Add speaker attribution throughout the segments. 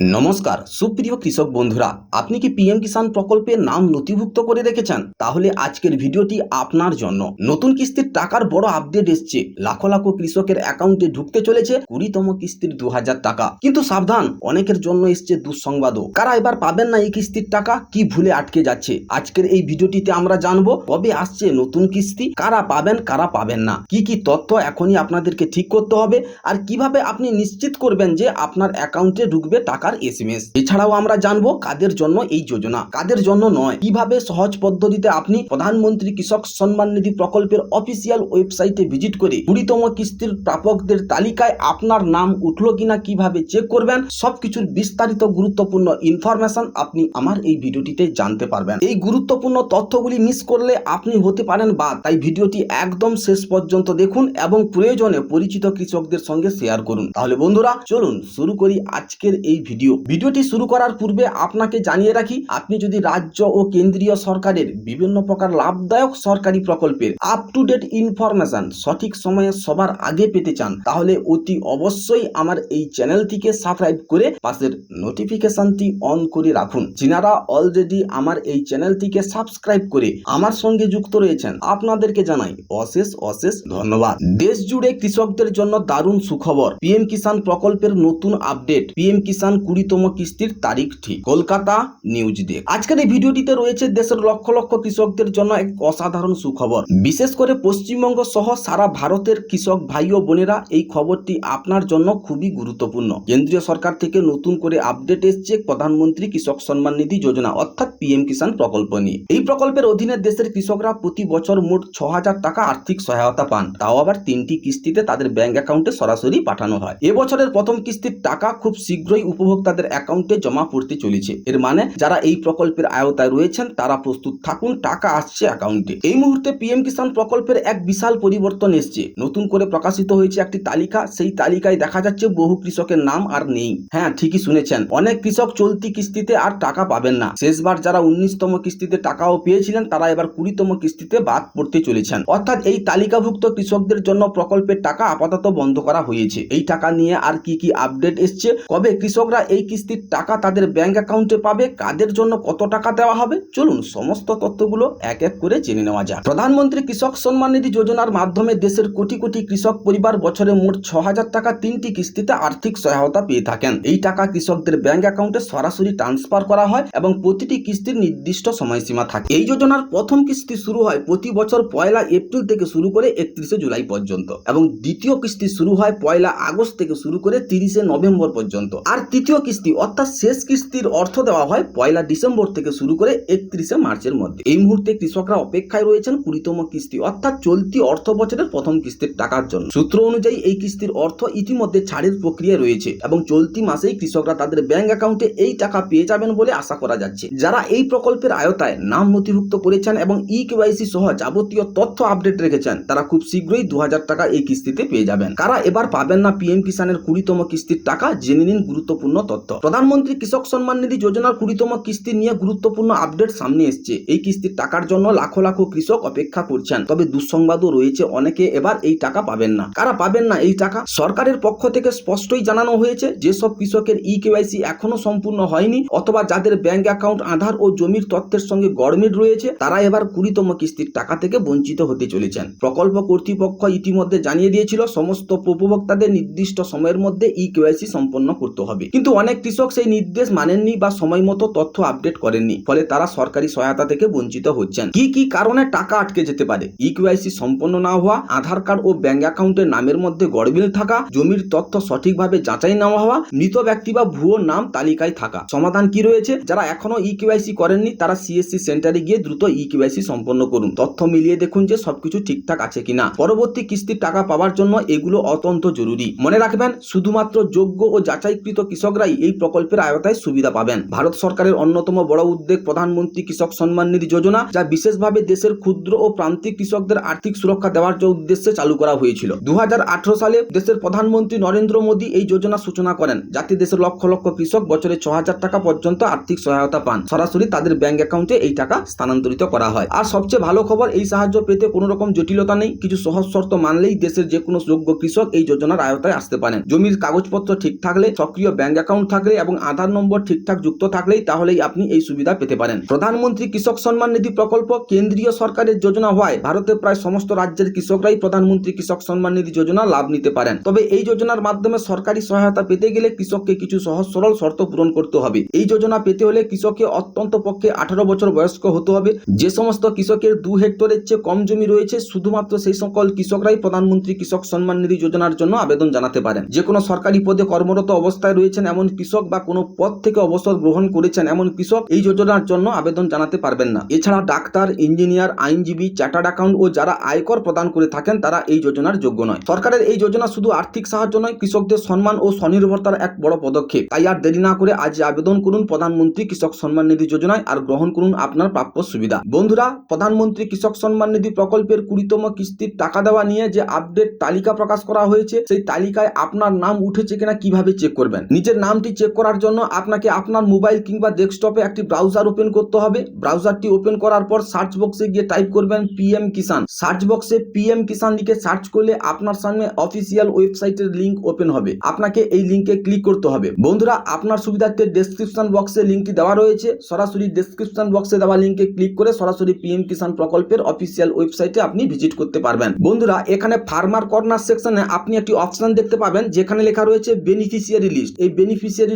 Speaker 1: নমস্কার, সুপ্রিয় কৃষক বন্ধুরা, আপনি কি পিএম কিষাণ প্রকল্পের নাম নথিভুক্ত করে রেখেছেন? তাহলে আজকের ভিডিওটি আপনার জন্য। নতুন কিস্তির টাকার বড় আপডেট এসছে। লাখো লাখো কৃষকের অ্যাকাউন্টে ঢুকতে চলেছে কুড়িতম কিস্তির দু হাজার টাকা। কিন্তু সাবধান, অনেকের জন্য এসছে দুঃসংবাদও। কারা এবার পাবেন না এই কিস্তির টাকা? কি ভুলে আটকে যাচ্ছে? আজকের এই ভিডিওটিতে আমরা জানব, কবে আসছে নতুন কিস্তি? কারা পাবেন কারা পাবেন না? কি কি তথ্য এখনই আপনাদেরকে ঠিক করতে হবে? আর কীভাবে আপনি নিশ্চিত করবেন যে আপনার অ্যাকাউন্টে ঢুকবে টাকার এসএমএস এছাড়াও আমরা জানব কাদের জন্য এই যোজনা। কাদের জন্য নয়। কীভাবে সহজ পদ্ধতিতে আপনি প্রধানমন্ত্রী কৃষক সম্মান নিধি প্রকল্পের অফিসিয়াল ওয়েবসাইটে ভিজিট করে কুড়িতম কিস্তির প্রাপকদের তালিকায় আপনার নাম উঠল কিনা কীভাবে চেক করবেন, সবকিছুর বিস্তারিত গুরুত্বপূর্ণ ইনফরমেশন আপনি আমার এই ভিডিওটিতে জানতে পারবেন। এই গুরুত্বপূর্ণ তথ্যগুলি মিস করলে আপনি হতে পারেন বা তাই ভিডিওটি একদম শেষ পর্যন্ত দেখুন এবং প্রয়োজনে পরিচিত কৃষকদের সঙ্গে শেয়ার করুন। তাহলে বন্ধুরা, চলুন শুরু করি আজকের এই ভিডিও ভিডিওটি শুরু করার পূর্বে আপনাকে জানিয়ে রাখি, আপনি যদি রাজ্য ও কেন্দ্রীয় সরকারের বিভিন্ন প্রকার লাভদায়ক সরকারি প্রকল্পের আপ টু ডেট ইনফরমেশন সঠিক সময়ে সবার আগে পেতে চান, তাহলে অতি অবশ্যই আমার এই চ্যানেলটিকে সাবস্ক্রাইব করে পাশের নোটিফিকেশনটি অন করে রাখুন। যিনারা অলরেডি আমার এই চ্যানেলটিকে সাবস্ক্রাইব করে আমার সঙ্গে যুক্ত রয়েছেন, আপনাদেরকে জানাই অশেষ অশেষ ধন্যবাদ। দেশ জুড়ে কৃষকদের জন্য দারুণ সুখবর। পিএম কিষাণ প্রকল্পের নতুন আপডেট পিএম কিষাণ কুড়িতম কিস্তির তারিখ ঠিক। Kolkata news desk. আজকের এই ভিডিওটিতে রয়েছে দেশের লক্ষ লক্ষ কৃষকদের জন্য এক অসাধারণ সুখবর। বিশেষ করে পশ্চিমবঙ্গ সহ সারা ভারতের কৃষক ভাই ও বোনেরা এই খবরটি আপনার জন্য খুবই গুরুত্বপূর্ণ। কেন্দ্রীয় সরকার থেকে নতুন করে আপডেট এসছে প্রধানমন্ত্রী কৃষক সম্মান নিধি যোজনা, অর্থাৎ পিএম কিষাণ প্রকল্প নিয়ে। এই প্রকল্পের অধীনে দেশের কৃষকরা প্রতি বছর মোট ছ হাজার টাকা আর্থিক সহায়তা পান। তাও আবার তিনটি কিস্তিতে তাদের ব্যাংক অ্যাকাউন্টে সরাসরি পাঠানো হয়। এবছরের প্রথম কিস্তির টাকা খুব শীঘ্রই উপভোক্তাদের অ্যাকাউন্টে জমা পড়তে চলেছে। এর মানে যারা এই প্রকল্পের আয়তায় রয়েছেন, তারা প্রস্তুত থাকুন, টাকা আসছে অ্যাকাউন্টে এই মুহূর্তে পিএম কিষাণ প্রকল্পের এক বিশাল পরিবর্তন এসছে। নতুন করে প্রকাশিত হয়েছে একটি তালিকা। সেই তালিকায় দেখা যাচ্ছে বহু কৃষকের নাম আর নেই। হ্যাঁ ঠিকই শুনেছেন। অনেক কৃষক চলতি কিস্তিতে আর টাকা পাবেন না। শেষবার যারা উনিশতম কিস্তিতে টাকাও পেয়েছিলেন, তারা এবার কুড়িতম কিস্তিতে বাদ পড়তে চলেছেন। অর্থাৎ এই তালিকাভুক্ত কৃষকদের জন্য প্রকল্পের টাকা আপাতত বন্ধ করা হয়েছে। এই টাকা নিয়ে আর কি কি আপডেট এসছে? কবে কৃষকরা এই কিস্তির টাকা তাদের ব্যাংক অ্যাকাউন্টে পাবে, কাদের জন্য কত টাকা দেওয়া হবে? চলুন সমস্ত তথ্যগুলো এক এক করে জেনে নেওয়া যাক। প্রধানমন্ত্রী কৃষক সম্মান নিধি যোজনার মাধ্যমে দেশের কোটি কোটি কৃষক পরিবার বছরে মোট ছ হাজার টাকা তিনটি কিস্তিতে আর্থিক সহায়তা পেয়ে থাকেন। এই টাকা কৃষকদের ব্যাংক অ্যাকাউন্টে সরাসরি ট্রান্সফার করা হয় এবং প্রতিটি কিস্তির নির্দিষ্ট সময়সীমা থাকে। এই যোজনার প্রথম কিস্তি শুরু হয় প্রতি বছর পয়লা এপ্রিল থেকে শুরু করে একত্রিশে জুলাই পর্যন্ত এবং দ্বিতীয় কিস্তি শুরু হয় পয়লা আগস্ট থেকে শুরু করে তিরিশে নভেম্বর পর্যন্ত। আর তৃতীয় কিস্তি অর্থাৎ শেষ কিস্তির অর্থ দেওয়া হয় পয়লা ডিসেম্বর থেকে শুরু করে একত্রিশে মার্চের মধ্যে। এই মুহূর্তে কৃষকরা অপেক্ষায় রয়েছেন কুড়িতম কিস্তি অর্থাৎ চলতি অর্থ বছরের প্রথম কিস্তির টাকার জন্য। সূত্র অনুযায়ী এই কিস্তির অর্থ ইতিমধ্যে ছাড়ের প্রক্রিয়া রয়েছে এবং চলতি মাসেই কৃষকরা তাদের ব্যাংক অ্যাকাউন্টে এই টাকা পেয়ে যাবেন বলে আশা করা যাচ্ছে। যারা এই প্রকল্পের আয়তায় নাম নথিভুক্ত করেছেন এবং ই কেওয়াইসি সহ যাবতীয় তথ্য আপডেট রেখেছেন, তারা খুব শীঘ্রই দু হাজার টাকা এই কিস্তিতে পেয়ে যাবেন। কারা এবার পাবেন না পিএম কিষানের কুড়িতম কিস্তির টাকা, জেনে নিন গুরুত্বপূর্ণ তথ্য প্রধানমন্ত্রী কৃষক সম্মান নিধি যোজনার কুড়িতম কিস্তি নিয়ে গুরুত্বপূর্ণ আপডেট সামনে এসছে। এই কিস্তির টাকার জন্য লাখো লাখো কৃষক অপেক্ষা করছেন। তবে দুঃসংবাদও রয়েছে, অনেকে এবার এই টাকা পাবেন না। কারা পাবেন না এই টাকা? সরকারের পক্ষ থেকে স্পষ্টই জানানো হয়েছে যেসব কৃষকের ই কেওয়াইসি এখনও সম্পূর্ণ হয়নি, অথবা যাদের ব্যাংক অ্যাকাউন্ট, আধার ও জমির তথ্যের সঙ্গে গড়মিট রয়েছে, তারা এবার কুড়িতম কিস্তির টাকা থেকে বঞ্চিত হতে চলেছেন। প্রকল্প কর্তৃপক্ষ ইতিমধ্যে জানিয়ে দিয়েছিল, সমস্ত উপভোক্তাদের নির্দিষ্ট সময়ের মধ্যে ই কেওয়াইসি সম্পন্ন করতে হবে। কিন্তু অনেক কৃষক সেই নির্দেশ মানেননি বা সময় মতো তথ্য আপডেট করেননি। ফলে তারা সরকারি সহায়তা থেকে বঞ্চিত হচ্ছেন। কি কি কারণে টাকা আটকে যেতে পারে? ই কেওয়াইসি সম্পন্ন না হওয়া, আধার কার্ড ও ব্যাংক অ্যাকাউন্টের নামের মধ্যে গড়বিল থাকা, জমির তথ্য সঠিকভাবে যাচাই না হওয়া, মৃত ব্যক্তি বা ভুয়ো নাম তালিকায় থাকা। সমাধান কি রয়েছে? যারা এখনও ই কেওয়াইসি করেননি, তারা সিএসসি সেন্টারে গিয়ে দ্রুত ই কেওয়াইসি সম্পন্ন করুন। তথ্য মিলিয়ে দেখুন যে সবকিছু ঠিকঠাক আছে কিনা। পরবর্তী কিস্তির টাকা পাওয়ার জন্য এগুলো অত্যন্ত জরুরি। মনে রাখবেন, শুধুমাত্র যোগ্য ও যাচাইকৃত কৃষকরাই এই প্রকল্পের আয়তায় সুবিধা পাবেন। ভারত সরকারের অন্যতম বড় উদ্যোগ প্রধানমন্ত্রী কৃষক সম্মান নিধি যোজনা, যা বিশেষভাবে দেশের ক্ষুদ্র ও প্রান্তিক কৃষকদের আর্থিক সুরক্ষা দেওয়ার উদ্দেশ্যে চালু করা হয়েছিল। দুহাজার আঠারো সালে দেশের প্রধানমন্ত্রী নরেন্দ্র মোদী এই যোজনা সূচনা করেন, যাতে দেশের লক্ষ লক্ষ কৃষক বছরে ছ টাকা পর্যন্ত আর্থিক সহায়তা পান। সরাসরি তাদের ব্যাংক অ্যাকাউন্টে এই টাকা স্থানান্তরিত করা হয়। আর সবচেয়ে ভালো খবর, এই সাহায্য পেতে কোনো রকম জটিলতা নেই, কিছু সহজ শর্ত মানলেই দেশের যে কোনো যোগ্য কৃষক এই যোজনার আয়তায় আসতে পারেন। জমির কাগজপত্র ঠিক থাকলে সক্রিয় ব্যাংক অ্যাকাউন্ট থাকলে এবং আধার নম্বর ঠিকঠাক যুক্ত থাকলেই তাহলেই আপনি এই সুবিধা পেতে পারেন। প্রধানমন্ত্রী কৃষক সম্মান নিধি প্রকল্প কেন্দ্রীয় সরকারের যোজনা হওয়ায় ভারতের প্রায় সমস্ত রাজ্যের কৃষকরাই প্রধানমন্ত্রী কৃষক সম্মান নিধি যোজনা লাভ নিতে পারেন। তবে এই যোজনার মাধ্যমে সরকারি সহায়তা পেতে গেলে কৃষককে কিছু সহজ সরল শর্ত পূরণ করতে হবে। এই যোজনা পেতে হলে কৃষককে অত্যন্ত পক্ষে আঠারো বছর বয়স্ক হতে হবে। যে সমস্ত কৃষকের দু হেক্টরের চেয়ে কম জমি রয়েছে, শুধুমাত্র সেই সকল কৃষকরাই প্রধানমন্ত্রী কৃষক সম্মান নিধি যোজনার জন্য আবেদন জানাতে পারেন। যে কোনো সরকারি পদে কর্মরত অবস্থায় রয়েছেন এমন কৃষক বা কোনো পদ থেকে অবসর গ্রহণ করেছেন এমন কৃষক এই যোজনার জন্য আবেদন জানাতে পারবেন না। এছাড়া ডাক্তার, ইঞ্জিনিয়ার, আইনজীবী, চার্টার্ড অ্যাকাউন্ট ও যারা আয়কর প্রদান করে থাকেন তারা এই যোজনার যোগ্য নয়। সরকারের এই যোজনা শুধু আর্থিক সাহায্য নয়, কৃষকদের সম্মান ও স্বনির্ভরতার এক বড় পদক্ষেপ। তাই আর দেরি না করে আজ আবেদন করুন প্রধানমন্ত্রী কৃষক সম্মান নিধি যোজনায় আর গ্রহণ করুন আপনার প্রাপ্য সুবিধা। বন্ধুরা, প্রধানমন্ত্রী কৃষক সম্মান নিধি প্রকল্পের কুড়িতম কিস্তির টাকা দেওয়া নিয়ে যে আপডেট তালিকা প্রকাশ করা হয়েছে, সেই তালিকায় আপনার নাম উঠেছে কিনা কীভাবে চেক করবেন? নিজের নামটি চেক করার জন্য আপনাকে আপনার মোবাইল কিংবা ডেস্কটপে একটি ব্রাউজার ওপেন করতে হবে। ব্রাউজারটি ওপেন করার পর সার্চ বক্সে গিয়ে টাইপ করবেন পিএম কিষান সার্চ বক্সে পিএম কিষান লিখে সার্চ করলে আপনার সামনে অফিসিয়াল ওয়েবসাইটের লিঙ্ক ওপেন হবে। আপনাকে এই লিংকে ক্লিক করতে হবে। বন্ধুরা, আপনার সুবিধার্থে ডেসক্রিপশন বক্সে লিঙ্কটি দেওয়া রয়েছে। সরাসরি ডেসক্রিপশন বক্সে দেওয়া লিংকে ক্লিক করে সরাসরি পিএম কিষান প্রকল্পের অফিসিয়াল ওয়েবসাইটে আপনি ভিজিট করতে পারবেন। বন্ধুরা, এখানে ফার্মার কর্নার সেকশনে আপনি একটি অপশন দেখতে পাবেন, যেখানে লেখা রয়েছে বেনিফিশিয়ারি লিস্ট এই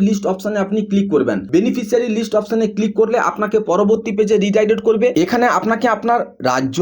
Speaker 1: লিস্ট অপশনে আপনি ক্লিক করবেন। বেনিফিশিয়ারি লিস্ট অপশনে ক্লিক করলে আপনাকে পরবর্তী পেজে রিডাইরেক্ট করবে। এখানে আপনাকে আপনার রাজ্য,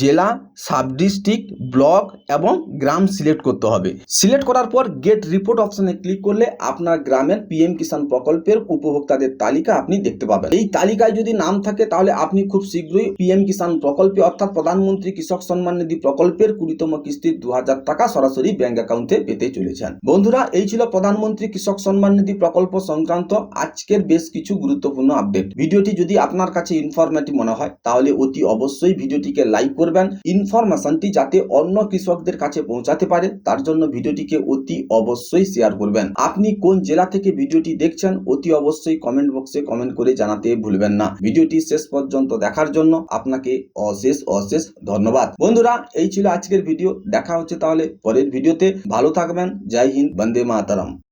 Speaker 1: জেলা সাব ডিস্ট্রিক্ট ব্লক এবং গ্রাম সিলেক্ট করতে হবে। সিলেক্ট করার পর গেট রিপোর্ট অপশনে ক্লিক করলে আপনার গ্রামের পিএম কিষাণ প্রকল্পের উপভোক্তাদের তালিকা আপনি দেখতে পাবেন। এই তালিকায় যদি নাম থাকে তাহলে আপনি খুব শীঘ্রই পিএম কিষাণ প্রকল্পে অর্থাৎ প্রধানমন্ত্রী কৃষক সম্মান নিধি প্রকল্পের কুড়িতম কিস্তির দু হাজার টাকা সরাসরি ব্যাংক অ্যাকাউন্টে পেতে চলেছেন। বন্ধুরা, এই ছিল প্রধানমন্ত্রী কৃষক নিধি প্রকল্প সংক্রান্ত আজকের বেশ কিছু গুরুত্বপূর্ণ আপডেট ভিডিওটি যদি আপনার কাছে ইনফরমেটিভ মনে হয়, তাহলে অতি অবশ্যই ভিডিওটিকে লাইক করবেন ইনফরমেশনটি যাতে অন্য কৃষকদের কাছে পৌঁছাতে পারে, তার জন্য ভিডিওটিকে অতি অবশ্যই শেয়ার করবেন। আপনি কোন জেলা থেকে ভিডিওটি দেখছেন, অতি অবশ্যই কমেন্ট বক্সে কমেন্ট করে জানাতে ভুলবেন না। ভিডিওটি শেষ পর্যন্ত দেখার জন্য আপনাকে অশেষ অশেষ ধন্যবাদ। বন্ধুরা, এই ছিল আজকের ভিডিও দেখা হচ্ছে তাহলে পরের ভিডিওতে ভালো থাকবেন। জয় হিন্দ, বন্দে মাতারাম।